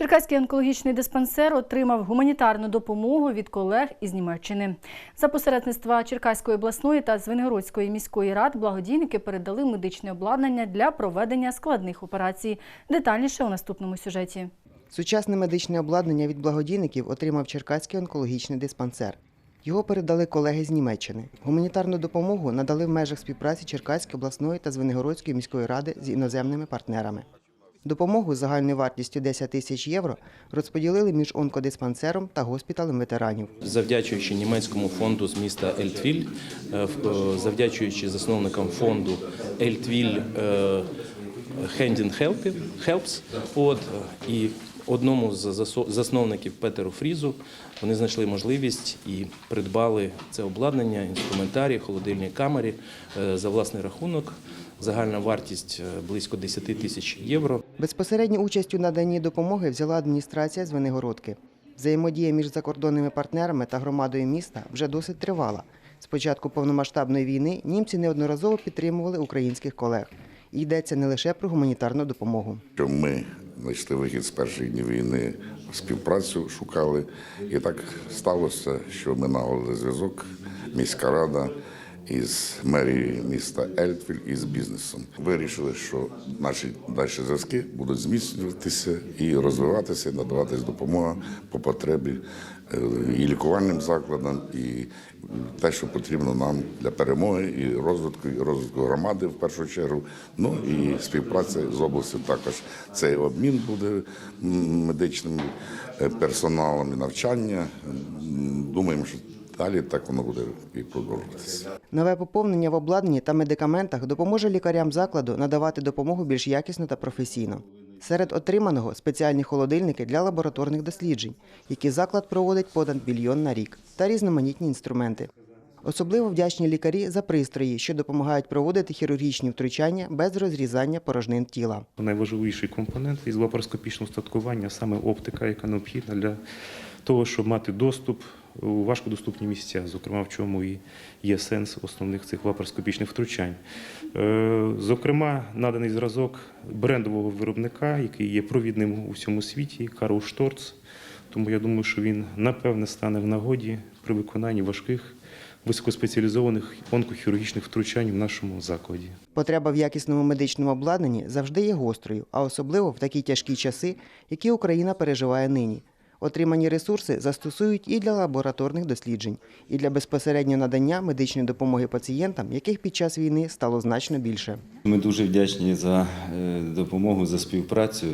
Черкаський онкологічний диспансер отримав гуманітарну допомогу від колег із Німеччини. За посередництва Черкаської обласної та Звенигородської міської рад благодійники передали медичне обладнання для проведення складних операцій. Детальніше у наступному сюжеті. Сучасне медичне обладнання від благодійників отримав Черкаський онкологічний диспансер. Його передали колеги з Німеччини. Гуманітарну допомогу надали в межах співпраці Черкаської обласної та Звенигородської міської ради з іноземними партнерами. Допомогу загальною вартістю 10 тисяч євро розподілили між онкодиспансером та госпіталем ветеранів. Завдячуючи німецькому фонду з міста Ельтвіль, е, е, завдячуючи засновникам фонду Ельтвіль in Helps, от, і одному з засновників Петеру Фрізу вони знайшли можливість і придбали це обладнання, інструментарій, холодильній камері е, за власний рахунок. Загальна вартість е, близько 10 тисяч євро. Безпосередню участь у наданні допомоги взяла адміністрація Звенигородки. Взаємодія між закордонними партнерами та громадою міста вже досить тривала. З початку повномасштабної війни німці неодноразово підтримували українських колег. І йдеться не лише про гуманітарну допомогу. що ми знайшли вихід з перших днів війни, співпрацю шукали. І так сталося, що ми наголили зв'язок міська рада із мерією міста Ельтвіль і з бізнесом. Вирішили, що наші далі зв'язки будуть зміцнюватися і розвиватися, і надаватись допомога по потребі е, і лікувальним закладам, і те, що потрібно нам для перемоги і розвитку, і розвитку громади в першу чергу. Ну і співпраця з областю також. Цей обмін буде медичним е, персоналом і навчання. Думаємо, що далі так воно буде і продовжуватися. Нове поповнення в обладнанні та медикаментах допоможе лікарям закладу надавати допомогу більш якісно та професійно. Серед отриманого спеціальні холодильники для лабораторних досліджень, які заклад проводить понад мільйон на рік, та різноманітні інструменти. Особливо вдячні лікарі за пристрої, що допомагають проводити хірургічні втручання без розрізання порожнин тіла. Найважливіший компонент із лапароскопічного устаткування саме оптика, яка необхідна для того, щоб мати доступ у важкодоступні місця, зокрема в чому і є сенс основних цих лапароскопічних втручань. Е, Зокрема, наданий зразок брендового виробника, який є провідним у всьому світі, Карл Шторц. Тому я думаю, що він напевне стане в нагоді при виконанні важких високоспеціалізованих онкохірургічних втручань в нашому закладі. Потреба в якісному медичному обладнанні завжди є гострою, а особливо в такі тяжкі часи, які Україна переживає нині. Отримані ресурси застосують і для лабораторних досліджень, і для безпосереднього надання медичної допомоги пацієнтам, яких під час війни стало значно більше. Ми дуже вдячні за е, допомогу, за співпрацю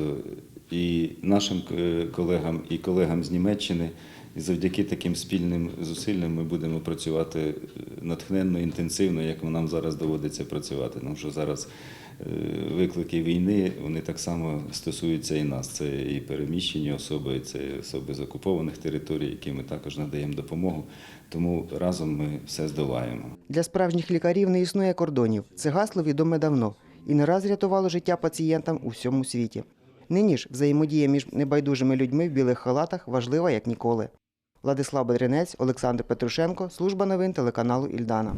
і нашим е, колегам, і колегам з Німеччини. І завдяки таким спільним зусиллям ми будемо працювати е, натхненно, інтенсивно, як нам зараз доводиться працювати. Тому що зараз виклики війни вони так само стосуються і нас. Це і переміщені особи, це особи з окупованих територій, яким ми також надаємо допомогу. Тому разом ми все здолаємо. Для справжніх лікарів не існує кордонів. Це гасло відоме давно і не раз рятувало життя пацієнтам у всьому світі. Нині ж взаємодія між небайдужими людьми в білих халатах важлива як ніколи. Владислав Бедренець, Олександр Петрушенко, служба новин телеканалу Ільдана.